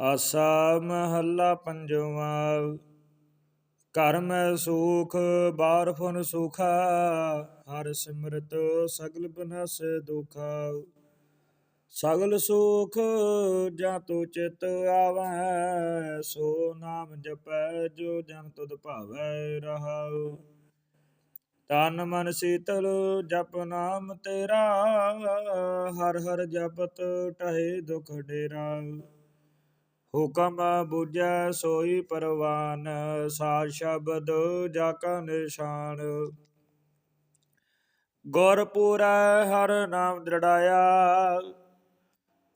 ਆਸਾ ਮਹੱਲਾ ਪੰਜਵਾ ਘਰ ਮੈਂ ਸੁਖ ਬਾਰ ਫੁਨ ਸੁਖਾ, ਹਰ ਸਿਮਰਤ ਸਗਲ ਬਨਸ ਦੁਖਾ। ਸਗਲ ਸੁਖ ਜਾਂ ਤੋ ਚਿਤ ਆਵੈ, ਸੋ ਨਾਮ ਜਪੈ ਜੋ ਜਨ ਤੁਧ ਭਾਵੈ ਰਹਾਉ। ਤਨ ਮਨ ਸੀਤਲ ਜਪ ਨਾਮ ਤੇਰਾ, ਹਰ ਹਰ ਜਪਤ ਟਹੇ ਦੁਖ ਡੇਰਾ। ਹੁਕਮ ਬੁਝੈ ਸੋਈ ਪਰਵਾਨ, ਸਾਰ ਸ਼ਬਦ ਜਾ ਕਾ ਨਿਸ਼ਾਨ। ਗੁਰ ਹਰ ਨਾਮ ਦ੍ਰਿੜਾਇਆ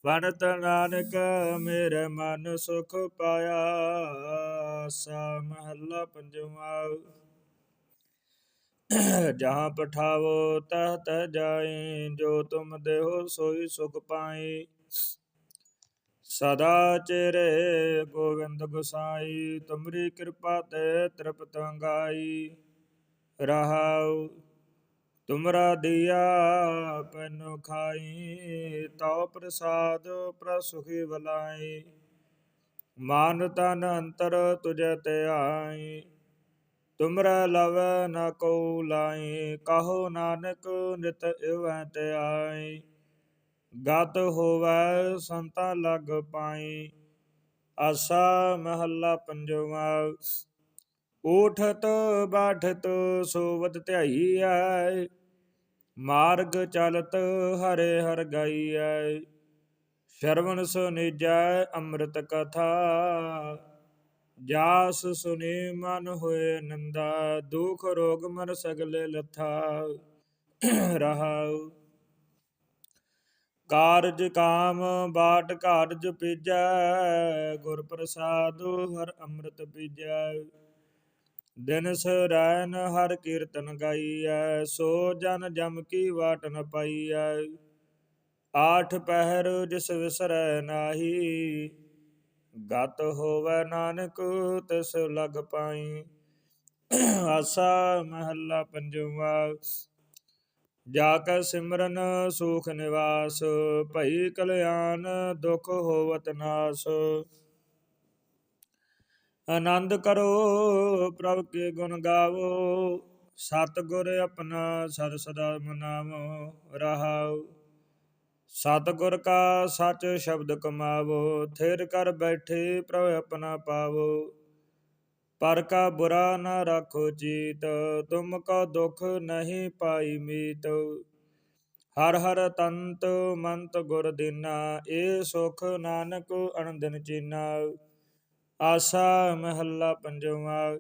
ਵਨਤ ਨਾਨਕ ਮੇਰੇ ਮਨ ਸੁਖ ਪਾਇਆ, ਸਾ ਮਹੱਲਾ ਪੰਜਵਾ। ਜਹਾਂ ਪਠਾਵੋ ਤਹ ਤਹ ਜਾਏ ਜੋ ਤੁਮ ਦੇਹੋ ਸੋਈ ਸੁਖ ਪਾਈ। ਸਦਾ ਚਿਰੇ ਗੋਵਿੰਦ ਗੁਸਾਈ, ਤੁਮਰੀ ਕਿਰਪਾ ਤੇ ਤ੍ਰਿਪਤ ਅੰਗਾਈ। ਰਹਾਉ, ਤੁਮਰਾ ਦਿਆ ਪੈਨੋ ਖਾਈ, ਤਉ ਪ੍ਰਸਾਦ ਪ੍ਰਸੁਖੀ ਬਲਾਈ ਮਾਨ ਤਨ ਅੰਤਰ ਤੁਜ ਤੇ ਆਈ, ਤੁਮਰਾ ਲਵ ਨ ਕੋ ਲਾਈ, ਕਹੋ ਨਾਨਕ ਨਿਤ ਇਵੈ ਤੇ ਆਈ। ਗਤ ਹੋਵੈ ਸੰਤਾ ਲਗ ਪਾਈ, ਆਸਾ ਮਹੱਲਾ ਪੰਜਵਾ। ਊਠਤ ਬਾਠਤ ਸੋਵਤ ਧਿਆਈ ਧਿਆਈਐ, ਮਾਰਗ ਚਲਤ ਹਰੇ ਹਰ ਗਾਈਐ, ਸ਼ਰਵਣ ਸੁਨਿਜੈ ਅੰਮ੍ਰਿਤ ਕਥਾ, ਜਾਸ ਸੁਨੇ ਮਨ ਹੋਏ ਨੰਦਾ, ਦੁਖ ਰੋਗ ਮਰ ਸਗਲੇ ਲਥਾ। ਰਹਾਉ। ਕਾਰਜ ਕਾਮ ਬਾਟ ਕਾਰਜ ਪੀਜੈ, ਗੁਰ ਪ੍ਰਸਾਦ ਹਰ ਅੰਮ੍ਰਿਤ ਪੀਜੈ। ਦਿਨ ਸਰੈਨ ਹਰ ਕੀਰਤਨ ਗਾਈਐ, ਸੋ ਜਨ ਜਮ ਕੀ ਵਾਟ ਨ ਪਾਈਐ। ਆਠ ਪਹਿਰ ਜਿਸ ਵਿਸਰੈ ਨਾਹੀ, ਗਤ ਹੋਵੇ ਨਾਨਕ ਤਿਸ ਲਗ ਪਾਈ। ਆਸਾ ਮਹੱਲਾ ਪੰਜਵਾ। ਜਾ ਕੈ ਸਿਮਰਨ ਸੁਖ ਨਿਵਾਸ, ਭਈ ਕਲਿਆਣ ਦੁਖ ਹੋਵਤ ਨਾਸ। ਆਨੰਦ ਕਰੋ ਪ੍ਰਭ ਕੇ ਗੁਣ ਗਾਵੋ ਸਤ ਗੁਰ ਆਪਣਾ ਸਦ ਸਦਾ ਮਨਾਵੋ, ਰਹਾਉ। ਸਤ ਗੁਰ ਕਾ ਸੱਚ ਸ਼ਬਦ ਕਮਾਵੋ, ਥਿਰ ਕਰ ਬੈਠੇ ਪ੍ਰਭ ਆਪਣਾ ਪਾਵੋ। ਪਰ ਕਾ ਬੁਰਾ ਨਾ ਰਾਖੋ ਚੀਤ ਤੁਮ ਕੋ ਦੁਖ ਨਹੀਂ ਪਾਈ ਮੀਤ। ਹਰ ਹਰ ਤੰਤ ਮੰਤ ਗੁਰ ਦਿਨਾ, ਏ ਸੁਖ ਨਾਨਕ ਅਨੰਦਨ ਚੀਨਾ। ਆਸਾ ਮਹੱਲਾ ਪੰਜਵਾ,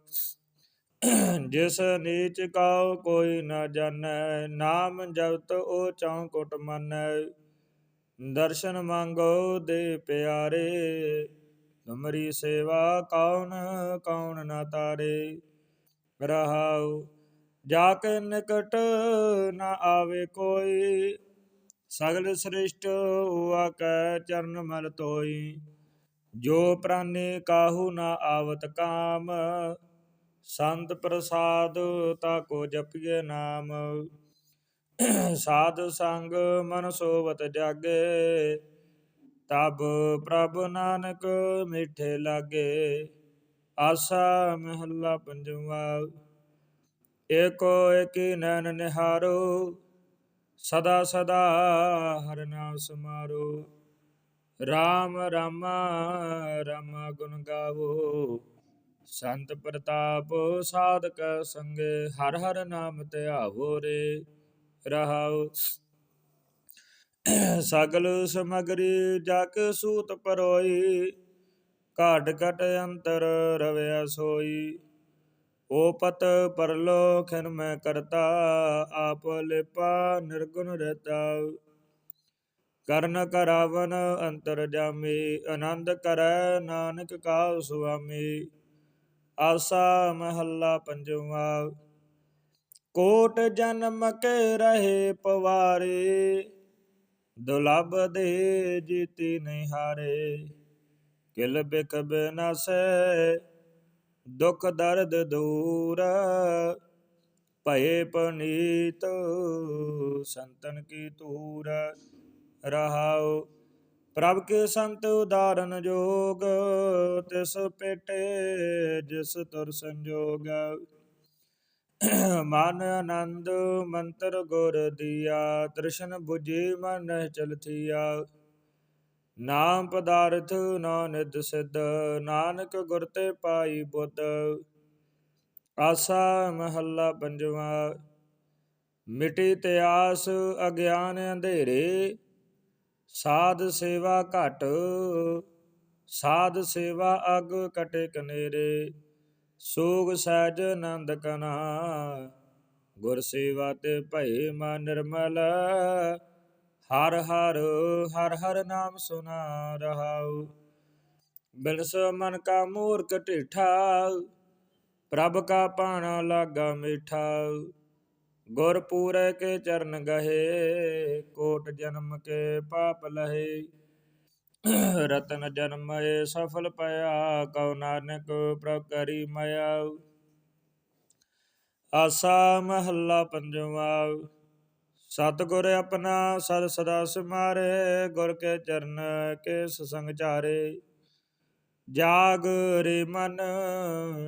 ਜਿਸ ਨੀਚ ਕਾ ਕੋਈ ਨਾ ਜਾਣੈ, ਨਾਮ ਜਪਤ ਉਹ ਚੌ ਕੁਟ ਮੰਨੈ। ਦਰਸ਼ਨ ਮੰਗੋ ਦੇ ਪਿਆਰੇ ਤੁਮਰੀ ਸੇਵਾ ਕੌਣ ਕੌਣ ਨਾ ਤਾਰੇ? ਰਹਾਉ ਜਾ ਕੇ ਨਿਕਟ ਨਾ ਆਵੇ ਕੋਈ। ਸਗਲ ਸ੍ਰਿਸ਼ਟ ਹੁਆ ਕੈ ਚਰਨ ਮਲ ਤੋਈ। ਜੋ ਪ੍ਰਾਨੇ ਕਾਹੂ ਨਾ ਆਵਤ ਕਾਮ, ਸੰਤ ਪ੍ਰਸਾਦ ਤਾ ਕੋ ਜਪੀਏ ਨਾਮ। ਸਾਧ ਸੰਗ ਮਨ ਸੋਵਤ ਜਾਗੇ। ਤਬ ਪ੍ਰਭ ਨਾਨਕ ਮਿਠੇ ਲਾਗੇ, ਆਸਾ ਮਹੱਲਾ ਪੰਜਵਾ। ਏਕੋ ਏਕੀ ਨੈਣ ਨਿਹਾਰੋ, ਸਦਾ ਸਦਾ ਹਰ ਨਾਮ ਸਮਾਰੋ RAM ਰਾਮਾ ਰਾਮਾ ਗੁਣ ਗਾਵੋ, ਸੰਤ ਪ੍ਰਤਾਪ ਸਾਧਕ ਸੰਗੇ ਹਰ ਹਰ ਨਾਮ ਧਿਆਵੋ ਰੇ। ਰਹਾਉ ਸਗਲ ਸਮਗਰੀ ਜਗ ਸੂਤ ਪਰੋਈ, ਘਾਟ ਘਟ ਅੰਤਰ ਰਵਿਆ ਸੋਈ। ਓ ਪਤ ਪਰਲੋ ਖਿਨ ਮੈਂ ਕਰਤਾ, ਆਪ ਲਿਪਾ ਨਿਰਗੁਣ ਰਹਤਾ ਕਰਨ ਕਰਾਵਨ ਅੰਤਰ ਜਾਮੀ, ਆਨੰਦ ਕਰੈ ਨਾਨਕ ਕਾ ਸੁਆਮੀ। ਆਸਾ ਮਹੱਲਾ ਪੰਜਵਾ। ਕੋਟ ਜਨਮ ਕੇ ਰਹੇ ਪਵਾਰੇ ਦੁਲਬ ਦੇ ਜੀਤੀ ਨਹੀਂ ਹਾਰੇ। ਕਿਲ ਬਿਕ ਬਿਨਸੈ ਦੁਖ ਦਰਦ ਦੂਰ। ਭਏ ਪਨੀਤ, ਸੰਤਨ ਕੀ ਤੂਰ ਰਹਾਉ ਪ੍ਰਭ ਕੇ ਸੰਤ ਉਦਾਰਨ ਜੋਗ, ਤਿਸ ਪੇਟੇ ਜਿਸ ਤੁਰ ਸੰਜੋਗ। ਮਨ ਆਨੰਦ ਮੰਤਰ ਗੁਰ ਦੀਆ ਤ੍ਰਿਸ਼ਨ 부ਜੀ ਮਨ ਚਲਥੀਆ। ਨਾਮ ਪਦਾਰਥ ਨਾਨਿਦ ਸਿਧ, ਨਾਨਕ ਗੁਰ ਤੇ ਪਾਈ ਬੁੱਧ। ਆਸਾ ਮਹੱਲਾ ਪੰਜਵਾ, ਮਿਟੀ ਤਿਆਸ ਅਗਿਆਨ ਅੰਧੇਰੇ। ਸਾਧ ਸੇਵਾ ਘਟ, ਸਾਧ ਸੇਵਾ ਅਗ ਕਟੇ ਕਨੇਰੇ ਸੋਗ ਸਹਿਜ ਆਨੰਦ ਕਨਾ। ਗੁਰ ਸੇਵਾ ਤੇ ਭਏ ਮਨ ਨਿਰਮਲ। ਹਰ ਹਰ ਹਰ ਹਰ ਨਾਮ ਸੁਨਾ ਰਹਾਉ। ਬਿਨਸ ਮਨ ਕਾ ਮੂਰਖ ਢੀਠਾ। ਪ੍ਰਭ ਕਾ ਪਾਣਾ ਲਾਗਾ ਮਿਠਾ। ਗੁਰ ਪੂਰੇ ਕੇ ਚਰਨ ਗਹੇ। ਕੋਟ ਜਨਮ ਕੇ ਪਾਪ ਲਹੇ। ਰਤਨ ਜਨਮਏ ਸਫਲ ਪਿਆ, ਕਉ ਨਾਨਕ ਪ੍ਰਭ ਕਰੀ ਮਇਆ। ਆਸਾ ਮਹੱਲਾ ਪੰਜਵਾ, ਸਤਿਗੁਰ ਆਪਣਾ ਸਦ ਸਦਾ ਸਿਮਾਰੇ, ਗੁਰ ਕੇ ਚਰਨ ਕੇ ਸਸੰਗ ਚਾਰੇ। ਜਾਗ ਰੇ ਮਨ,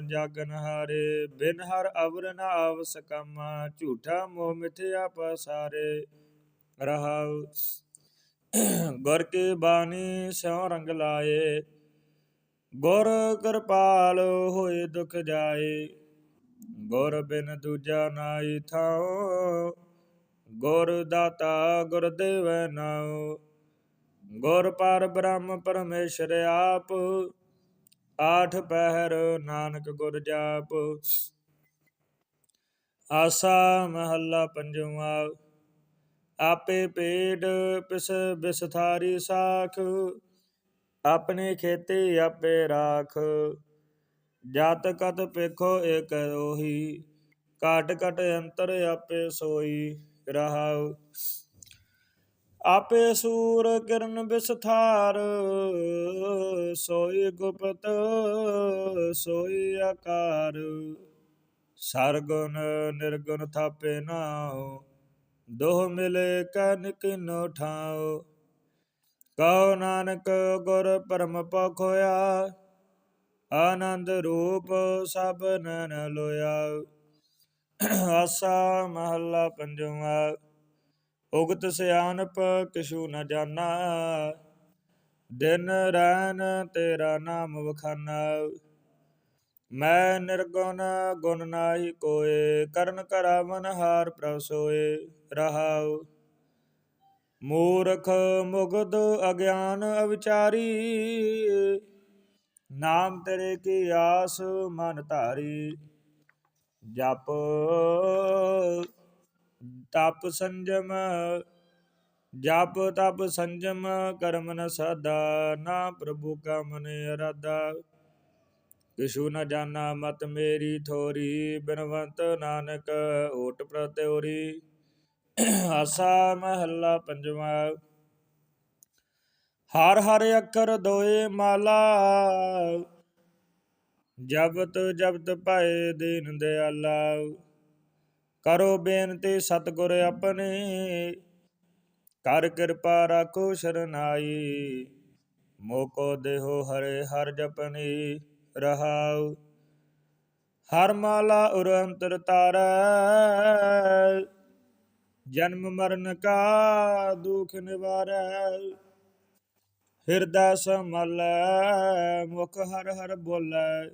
ਜਾਗਨ ਹਾਰੇ, ਬਿਨ ਹਰ ਅਵਰ ਨ ਆਵਸ ਕਮ, ਝੂਠਾ ਮੋਹ ਮਿਥਿਆ ਪਸਾਰੇ। ਰਹਾਉ ਗੁਰ ਕੀ ਬਾਣੀ ਸਿਉ ਰੰਗ ਲਾਏ, ਗੁਰ ਕਿਰਪਾਲ ਹੋਏ ਦੁਖ ਜਾਏ। ਗੁਰ ਬਿਨ ਦੂਜਾ ਨਾਈ ਥਾਉ, ਗੁਰ ਦਾਤਾ ਗੁਰ ਦੇਵੈ ਨਾਉ। ਗੁਰ ਪਰ ਬ੍ਰਹਮ ਪਰਮੇਸ਼ਰ ਆਪ, ਆਠ ਪਹਿਰ ਨਾਨਕ ਗੁਰ ਜਾਪ। ਆਸਾ ਮਹੱਲਾ ਪੰਜਵਾ ਆਪੇ ਪੇੜ ਪਿਸ ਬਿਸਥਾਰੀ ਸਾਖ, ਆਪਣੇ ਖੇਤੇ ਆਪੇ ਰਾਖ। ਜਤ ਕਤ ਪੇਖੋ ਏਕ ਉਹੀ ਕਾਟ ਕਟ ਅੰਤਰ ਆਪੇ ਸੋਈ ਰਹਾਉ। ਆਪੇ ਸੂਰ ਕਿਰਨ ਵਿਸਥਾਰ ਸੋਈ ਗੁਪਤ, ਸੋਈ ਆਕਾਰ। ਸਰਗੁਣ ਨਿਰਗੁਣ ਥਾਪੇ ਨਾਉ ਦੋਹ ਮਿਲੇ ਕਨ ਕਿਨੋ ਠਾਉ। ਕਉ ਨਾਨਕ ਗੁਰ ਪਰਮ ਪਖੋਇਆ ਆਨੰਦ ਰੂਪ ਸਭ ਨਨ ਲੋਇਆ। ਆਸਾ ਮਹੱਲਾ ਪੰਜਵਾ, ਉਗਤ ਸਿਆਨਪ ਕਿਛੂ ਨ ਜਾਣਾ। ਦਿਨ ਰੈਨ ਤੇਰਾ ਨਾਮ ਵਖਾਨਾ। ਮੈਂ ਨਿਰਗੁਣ, ਗੁਣ ਨਾਹੀ ਕੋਏ, ਕਰਨ ਕਰਾਵਨ ਹਾਰ ਪ੍ਰਭ ਸੋਏ, ਰਹਾਉ। ਮੂਰਖ, ਮੁਗਧ, ਅਗਿਆਨ ਅਵਿਚਾਰੀ, ਨਾਮ ਤੇਰੇ ਕੀ ਆਸ ਮਨ ਧਾਰੀ। ਜਪ, ਤਪ ਸੰਜਮ, ਜਪ ਤਪ ਸੰਜਮ ਕਰਮ ਨ ਸਾਦਾ ਨਾ ਪ੍ਰਭੂ ਕਾ ਮਨ ਅਰਾਦਾ ਕਿਛੂ ਨ ਜਾਣਾ ਮਤ ਮੇਰੀ ਥੋਰੀ, ਬਿਨਵੰਤ ਨਾਨਕ ਓਟ ਪ੍ਰਤਿਉਰੀ। ਆਸਾ ਮਹੱਲਾ ਪੰਜਵਾ, ਹਰ ਹਰ ਅੱਖਰ ਦੋਏ ਮਾਲਾ। ਜਬਤ ਜਬਤ ਭਾਏ ਦੀਨ ਦਿਆਲਾ। ਕਰੋ ਬੇਨਤੀ ਸਤਿਗੁਰ ਆਪਣੇ, ਕਰ ਕਿਰਪਾ ਰਾਖੋ ਸ਼ਰਨਾਈ। ਮੋਕੋ ਦੇਹੋ ਹਰੇ ਹਰ ਜਪਨੀ। ਰਹਾਉ। ਹਰ ਮਾਲਾ ਉਰ ਅੰਤਰ ਤਾਰੈ। ਜਨਮ ਮਰਨ ਕਾ ਦੁਖ ਨਿਵਾਰੈ। ਹਿਰਦਾ ਸਮਲੈ ਮੁਖ ਹਰ ਹਰ ਬੋਲੈ।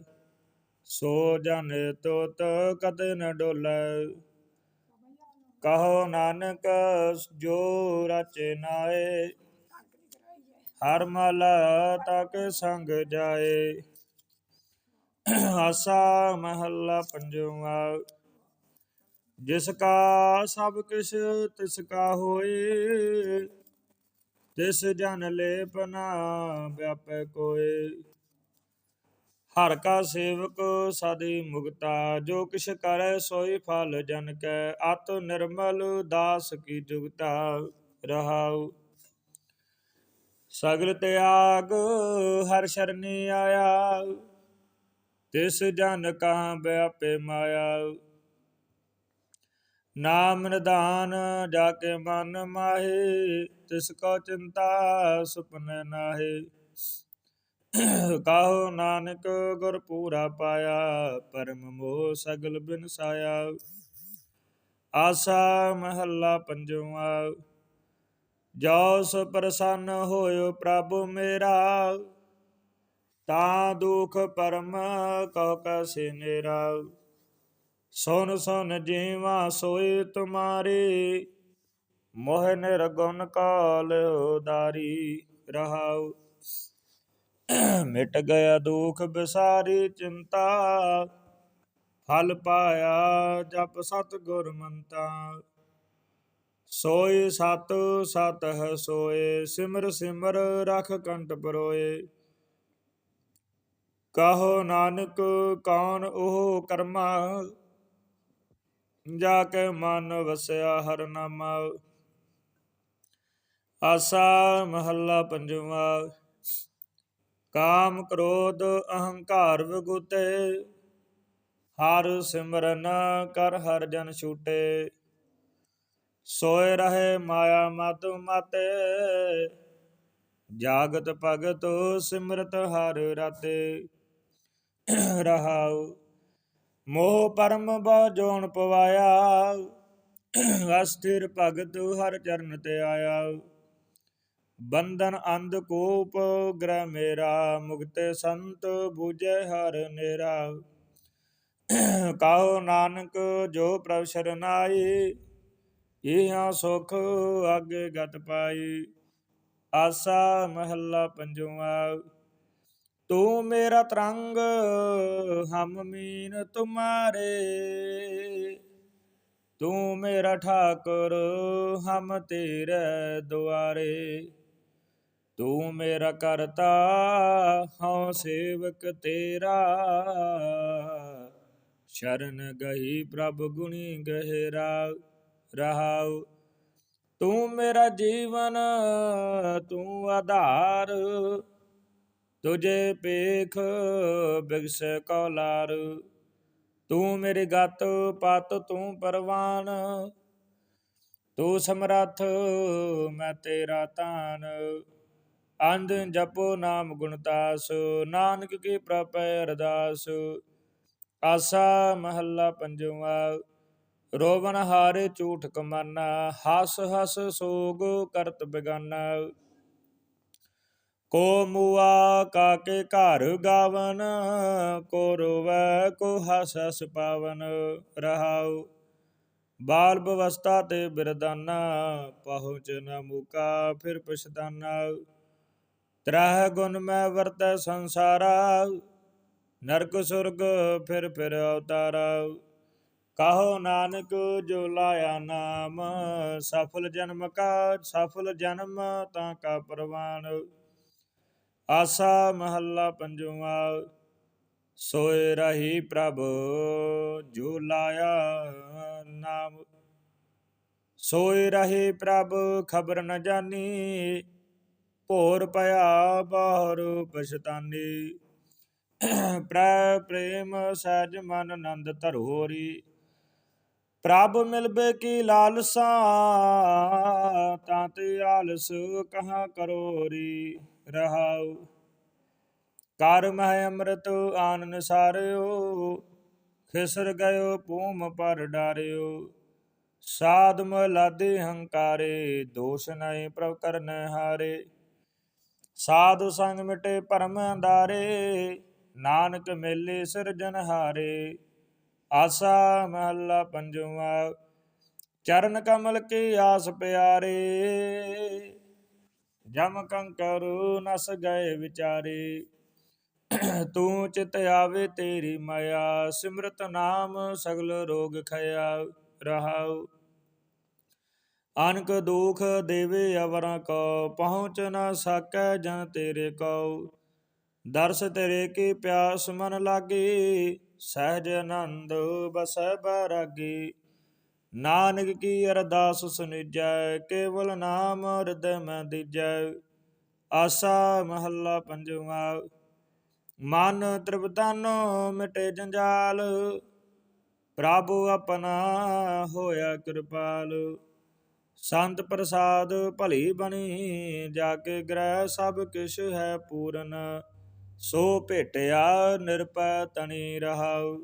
ਸੋ ਜਨ ਤੋਤ ਕਦੇ ਨ ਡੋਲੈ। ਕਹੋ ਨਾਨਕ ਜੋ ਰਚਨਾਏ ਹਰ ਮਲ ਤਕ ਸੰਗ ਜਾਏ। ਆਸਾ ਮਹੱਲਾ ਪੰਜਵਾ। ਜਿਸ ਕਾ ਸਭ ਕਿਛ ਤਿਸ ਕਾ ਹੋਏ, ਤਿਸ ਜਨ ਲੇਪਨਾ ਵਿਆਪੈ ਕੋਏ। ਹਰ ਕਾ ਸੇਵਕ ਸਾਦੀ ਮੁਗਤਾ ਜੋ ਕਿਛ ਕਰੈ ਸੋਈ ਫਲ ਜਨ ਕੈ, ਅਤ ਨਿਰਮਲ ਦਾਸ ਕੀ ਜੁਗਤਾ ਰਹਾਉ। ਸਗਲ ਤਿਆਗ ਹਰ ਸ਼ਰਨੀ ਆਇਆ ਤਿਸ ਜਨ ਕਹਾਂ ਵਿਆਪੇ ਮਾਇਆ। ਨਾਮ ਨਿਧਾਨ ਜਾ ਕੇ ਮਨ ਮਾਹੇ, ਤਿਸ ਕੋ ਚਿੰਤਾ ਸੁਪਨੇ ਨਾਹੀ। ਕਾਹੋ ਨਾਨਕ ਗੁਰ ਪੂਰਾ ਪਾਇਆ, ਪਰਮ ਮੋਹ ਸਗਲ ਬਿਨ ਸਾਇਆ। ਆਸਾ ਮਹੱਲਾ ਪੰਜਵਾ ਜੋ ਸ ਪ੍ਰਸੰਨ ਹੋਇਓ ਪ੍ਰਭ ਮੇਰਾ। ਤਾਂ ਦੁਖ ਪਰਮ ਕਉ ਕੈਸੇ ਨੇਰਾ। ਸੁਨ ਸੁਨ ਜੀਵਾ ਸੋਈ ਤੁਮਾਰੀ, ਮੋਹ ਨਿਰਗੁਣ ਕਾਲ ਉਦਾਰੀ ਰਹਾਉ। ਮਿਟ ਗਿਆ ਦੁਖ ਬਿਸਾਰੀ ਚਿੰਤਾ, ਫਲ ਪਾਇਆ ਜਪ ਸਤ ਗੁਰ ਮੰਤਾ। ਸੋਈ ਸਤ ਸਤ ਹੈ ਸੋਏ, ਸਿਮਰ ਸਿਮਰ ਰਖ ਕੰਟ ਪਰੋਏ। ਕਹੋ ਨਾਨਕ ਕੌਣ ਉਹ ਕਰਮਾ? ਜਾ ਕੇ ਮਨ ਵਸਿਆ ਹਰ ਨਾਮਾ। ਆਸਾ ਮਹੱਲਾ ਪੰਜਵਾ। ਕਾਮ ਕ੍ਰੋਧ ਅਹੰਕਾਰ ਵਿਗੁਤੇ। ਹਰ ਸਿਮਰਨ ਕਰ ਹਰ ਜਨ ਛੂਟੇ। ਸੋਏ ਰਹੇ ਮਾਇਆ ਮਤ ਮਤੇ। ਜਾਗਤ ਭਗਤ ਸਿਮਰਤ ਹਰ ਰਾਤੇ। ਰਹਾਉ। ਮੋਹ ਪਰਮ ਬਉ ਜੋਨ ਪਵਾਇਆ ਅਸਥਿਰ ਭਗਤ ਹਰ ਚਰਨ ਤੇ ਆਇਆ ਬੰਧਨ ਅੰਧ ਕੋਪ ਗ੍ਰਹਿ ਮੇਰਾ, ਮੁਕਤ ਸੰਤ ਬੂਝੇ ਹਰ ਨੇਰਾ ਕਹੋ ਨਾਨਕ, ਜੋ ਪ੍ਰਭ ਸ਼ਰਨਾਈ, ਇਹਾਂ ਸੁਖ ਅੱਗੇ ਗਤ ਪਾਈ। ਆਸਾ ਮਹੱਲਾ ਪੰਜਵਾ ਤੂੰ ਮੇਰਾ ਤਰੰਗ, ਹਮ ਮੀਨ ਤੁਮਾਰੇ। ਤੂੰ ਮੇਰਾ ਠਾਕੁਰ, ਹਮ ਤੇਰੇ ਦੁਆਰੇ। ਤੂੰ ਮੇਰਾ ਕਰਤਾ, ਹਉ ਸੇਵਕ ਤੇਰਾ। ਸ਼ਰਨ ਗਈ ਪ੍ਰਭ ਗੁਣੀ ਗਹਿਰਾ, ਰਹਾਉ। ਤੂੰ ਮੇਰਾ ਜੀਵਨ, ਤੂੰ ਆਧਾਰ। ਤੁਝੇ ਪੇਖ ਬਿਗਸ ਕੌਲਾਰ, ਤੂੰ ਮੇਰੀ ਗਤ ਪਤ ਤੂੰ ਪਰਵਾਨ, ਤੂੰ ਸਮਰੱਥ ਮੈਂ ਤੇਰਾ ਤਾਨ ਅੰਧ ਜਪੋ ਨਾਮ ਗੁਣਤਾਸ ਨਾਨਕ ਕੀ ਪ੍ਰਪੈ ਅਰਦਾਸ। ਆਸਾ ਮਹੱਲਾ ਪੰਜਵਾ ਰੋਵਣ ਹਾਰੇ ਝੂਠ ਕਮਾਨਾ, ਹਸ ਹਸ ਸੋਗ ਕਰਤ ਬੇਗਾਨਾ। ਕੋ ਮੁਆ ਕਾਕੇ ਘਰ ਗਾਵਨ ਕੋ ਰੋਵੈ ਕੋ ਹਸ ਪਾਵਨ ਰਹਾਉ। ਬਾਲ ਬਵਸਥਾ ਤੇ ਬਿਰਦਾਨਾ, ਪਹੁੰਚ ਨ ਮੁਕਾ ਫਿਰ ਪਛਤਾਨਾ। ਤਰਹ ਗੁਣ ਮੈਂ ਵਰਤੈ ਸੰਸਾਰਾ, ਨਰਕ ਸੁਰਗ ਫਿਰ ਫਿਰ ਅਵਤਾਰਾ। ਕਹੋ ਨਾਨਕ ਜੋ ਲਾਇਆ ਨਾਮ, ਸਫਲ ਜਨਮ ਕਾ, ਸਫਲ ਜਨਮ ਤਾਂ ਕਾ ਪ੍ਰਵਾਨ। ਆਸਾ ਮਹੱਲਾ ਪੰਜਵਾ, ਸੋਏ ਰਹੀ ਪ੍ਰਭ, ਜੋ ਲਾਇਆ ਨਾਮ। ਸੋਏ ਰਹੇ ਪ੍ਰਭ, ਖਬਰ ਨ ਜਾਣੀ ਭੋਰ ਪਿਆ ਬਾਹਰ ਪਛਤਾਨੀ। ਪ੍ਰੈ ਪ੍ਰੇਮ ਸਹਿਜ ਮਨ ਆਨੰਦ ਧਰੋਰੀ। ਪ੍ਰਭ ਮਿਲਬੇ ਕੀ ਲਾਲਸਾ, ਤਾਂ ਤੇ ਆਲਸ ਕਹਾ ਕਰੋਰੀ। ਰਹਾਉ। ਕਰ ਹੈ ਅੰਮ੍ਰਿਤ ਆਨਨ ਸਾਰਿਓ, ਖਿਸਰ ਗਇਓ ਪੂਮ ਪਰ ਡਾਰਿਓ। ਸਾਧ ਮਲਾਦੇ ਹੰਕਾਰੇ, ਦੋਸ਼ ਨਹੀਂ ਪ੍ਰਭ ਕਰਨ ਹਾਰੇ। ਸਾਧੂ ਸੰਗ ਮਿਟੇ ਭਰਮ ਅੰਦਾਰੇ ਨਾਨਕ ਮੇਲੇ ਸਿਰਜਨ ਹਾਰੇ। ਆਸਾ ਮਹੱਲਾ ਪੰਜਵਾ, ਚਰਨ ਕਮਲ ਕੀ ਆਸ ਪਿਆਰੇ। ਜਮ ਕੰਕਰ ਨਸ ਗਏ ਵਿਚਾਰੇ। ਤੂੰ ਚਿਤ ਆਵੇ ਤੇਰੀ ਮਾਇਆ, ਸਿਮਰਤ ਨਾਮ ਸਗਲ ਰੋਗ ਖਿਆ ਰਹਾਉ। ਅਨਕ ਦੁਖ ਦੇਵੇ ਅਵਰਾਂ ਕੋ, ਪਹੁੰਚ ਨਾ ਸਕੈ ਜਨ ਤੇਰੇ ਕਉ ਦਰਸ ਤੇਰੇ ਕੀ ਪਿਆਸ ਮਨ ਲਾਗੀ, ਸਹਿਜ ਆਨੰਦ ਬਸੈ ਬਰਾਗੀ। ਨਾਨਕ ਕੀ ਅਰਦਾਸ ਸੁਨਿਜੈ, ਕੇਵਲ ਨਾਮ ਹਿਰਦੈ ਮੈਂ ਦੀਜੈ। ਆਸਾ ਮਹੱਲਾ ਪੰਜਵਾ, ਮਨ ਤ੍ਰਿਪਤਨ ਮਿਟੇ ਜੰਜਾਲ, ਪ੍ਰਭ ਆਪਣਾ ਹੋਇਆ ਕਿਰਪਾਲ। ਸੰਤ ਪ੍ਰਸਾਦ ਭਲੀ ਬਣੀ, ਜਾ ਕੇ ਗ੍ਰਹਿ ਸਭ ਕਿਛ ਹੈ ਪੂਰਨ। ਸੋ ਭੇਟਿਆ ਨਿਰਪੈ ਤਣੀ ਰਹਾਉ।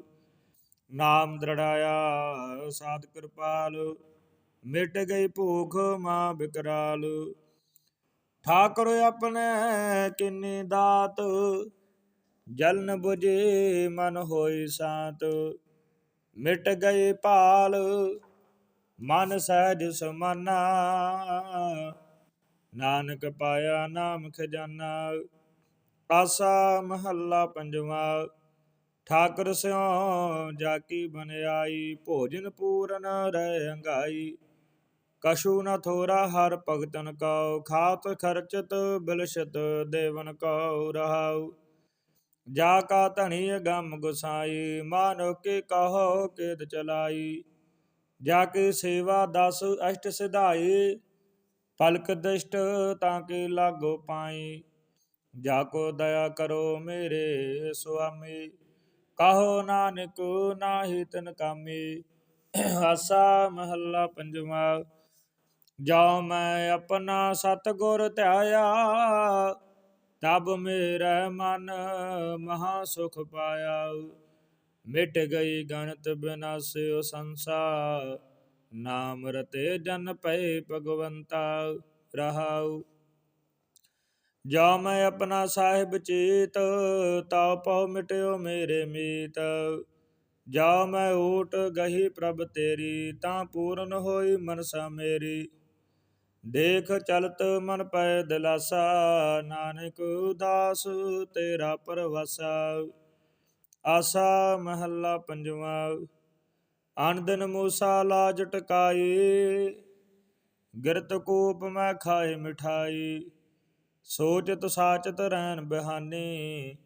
ਨਾਮ ਦ੍ਰਿੜਾਇਆ, ਸਾਧ ਕਿਰਪਾਲ, ਮਿਟ ਗਈ ਭੂਖ ਮਾ ਬਿਕਰਾਲ। ਠਾਕੁਰ ਆਪਣੇ ਕਿੰਨੀ ਦਾਤ, ਜਲਨ 부ਜੇ ਮਨ ਹੋਈ ਸਾਤ। ਮਿਟ ਗਏ ਪਾਲ ਮਨ ਸਹਿਜ ਸਮਾਨਾ। ਨਾਨਕ ਪਾਇਆ ਨਾਮ ਖਜ਼ਾਨਾ, ਆਸਾ ਮਹੱਲਾ ਪੰਜਵਾ। ਠਾਕੁਰ ਸਿਉ ਜਾ ਕੀ ਬਨਿਆਈ ਭੋਜਨ ਪੂਰਨ ਰਹਿ ਅੰਗਾਈ। ਕਛੂ ਨ ਥੋਰਾ ਹਰ ਭਗਤਨ ਕਉ, ਖਾਤ ਖਰਚਤ ਬਿਲਸ਼ਤ ਦੇਵਨ ਕਉ ਰਹਾਉ। ਜਾ ਕਾ ਧਣੀ ਗਮ ਗੁਸਾਈ ਮਾਨੋ ਕੇ ਕਹੋ ਕੇਤ ਚਲਾਈ। ਜਾ ਕੇ ਸੇਵਾ ਦਸ ਅਸ਼ਟ ਸਿਧਾਈ, ਪਲਕ ਦਸ਼ਟ ਤਾਂ ਕੇ ਲਾਗੋ ਪਾਈ। ਜਾ ਕੋ ਦਇਆ ਕਰੋ ਮੇਰੇ ਸੁਆਮੀ। ਕਹੋ ਨਾਨਕ ਨਾਹੀ ਤਨ ਕਾਮੀ। ਆਸਾ ਮਹੱਲਾ ਪੰਜਵਾ, ਜਾਉ ਮੈਂ ਆਪਣਾ ਸਤਗੁਰ ਧਿਆਇਆ। ਤਬ ਮੇਰਾ ਮਨ ਮਹਾ ਸੁਖ ਪਾਇਆ। ਮਿਟ ਗਈ ਗਣਤ ਬਿਨਾਸਿਓ ਸੰਸਾਰ। ਨਾਮ ਰਤੇ ਜਨ ਪਏ ਭਗਵੰਤਾ ਰਹਾਉ। ਜਾ ਮੈਂ ਆਪਣਾ ਸਾਹਿਬ ਚੇਤ, ਤਾ ਪਉ ਮਿਟਿਓ ਮੇਰੇ ਮੀਤ। ਜਾ ਮੈਂ ਊਟ ਗਹੀ ਪ੍ਰਭ ਤੇਰੀ, ਤਾਂ ਪੂਰਨ ਹੋਈ ਮਨਸਾ ਮੇਰੀ। ਦੇਖ ਚਲਤ ਮਨ ਪੈ ਦਿਲਾਸਾ, ਨਾਨਕ ਉਦਾਸ ਤੇਰਾ ਪਰਵਸਾ। ਆਸਾ ਮਹੱਲਾ ਪੰਜਵਾ ਅਨ ਮੂਸਾ ਲਾਜ ਟਕਾਈ। ਗਿਰਤ ਕੂਪ ਮੈਂ ਖਾਏ ਮਿਠਾਈ। ਸੋਚਤ ਸਾਚਤ ਰਹਿਣ ਬਿਹਾਨੀ,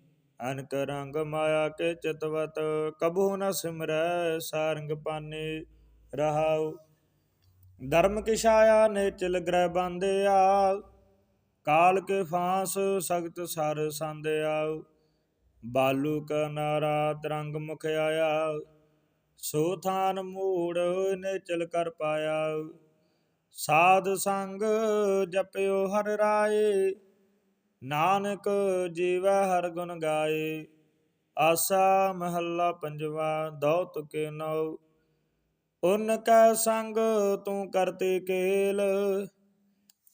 ਅਨਕ ਰੰਗ ਮਾਇਆ ਕੇ ਚਿਤਵਤ, ਕਬੂ ਨ ਸਿਮਰੈ ਸਾਰੰਗ ਪਾਨੀ ਰਹਾਉ। ਧਰਮ ਕੀ ਛਾਇਆ ਨੇ ਚਿਲ ਗ੍ਰਹਿ ਬੰਦਿਆ, ਕਾਲ ਕੇ ਫਾਂਸ ਸਖਤ ਸਰ ਸੰਦਿਆ ਬਾਲੂ ਕਾ ਨਾਰਾ ਤਰੰਗ ਮੁਖ ਆਇਆ, ਸੋ ਥਾਨ ਮੂੜ ਨੇਚਲ ਕਰ ਪਾਇਆ। ਸਾਧ ਸੰਗ ਜਪਿਓ ਹਰ ਰਾਏ ਨਾਨਕ ਜੀਵਾ ਹਰ ਗੁਣ ਗਾਏ, ਆਸਾ ਮਹੱਲਾ ਪੰਜਵਾ, ਦੌਤ ਕੇ ਨਉ। ਉਨ ਕੈ ਸੰਗ ਤੂੰ ਕਰਤੇ ਕੇਲ,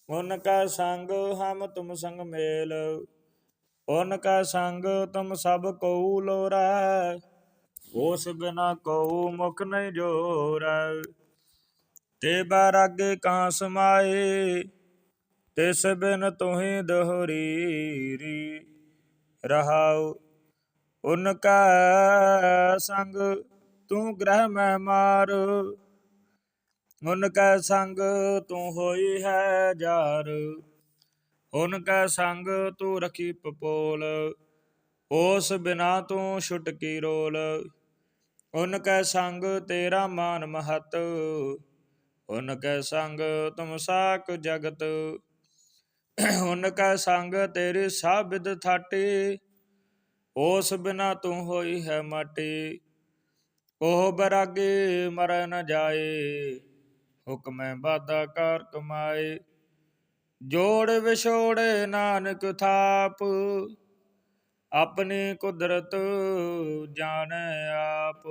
ਉਨ ਕੈ ਸੰਗ ਹਮ ਤੁਮ ਸੰਗ ਮੇਲ, ਉਨ ਕੈ ਸੰਗ ਤੁਮ ਸਭ ਕਉ ਲੋਰੈ ਉਸ ਬਿਨਾ ਕਉ ਮੁਖ ਨਹੀਂ ਜੋਰੈ, ਤੇ ਬਰਾਗੇ ਕਾਂ ਸਮਾਏ ਤਿਸ ਬਿਨ ਤੁਹੀ ਦੋਹਰੀ ਰੀ ਰਹਾਉ ਉਨ ਕੈ ਸੰਗ, ਤੂੰ ਗ੍ਰਹਿ ਮੈਂ ਮਾਰ ਉਨ ਕੈ ਸੰਗ, ਤੂੰ ਹੋਈ ਹੈ ਜਾਰ। ਉਨ ਕੈ ਸੰਗ, ਤੂੰ ਰਖੀ ਪਪੋਲ। ਉਸ ਬਿਨਾ ਤੂੰ ਛੁਟਕੀ ਰੋਲ। ਉਨ ਕੈ ਸੰਗ, ਤੇਰਾ ਮਾਨ ਮਹਤ। ਉਨ ਕੈ ਸੰਗ, ਤੁਮ ਸਾਕ ਜਗਤ। ਉਨ ਕੈ ਸੰਗ ਤੇਰੀ ਸਾਬਿਦ ਥਾਟੀ ਉਸ ਬਿਨਾ ਤੂੰ ਹੋਈ ਹੈ ਮਾਟੀ। ਉਹ ਬਰਾਗੇ ਮਰ ਨ ਜਾਏ, ਹੁਕਮੈ ਬਾਦਾ ਕਰ ਕਮਾਏ। ਜੋੜ ਵਿਛੋੜੇ ਨਾਨਕ ਥਾਪ, ਆਪਣੀ ਕੁਦਰਤ ਜਾਣੈ ਆਪ।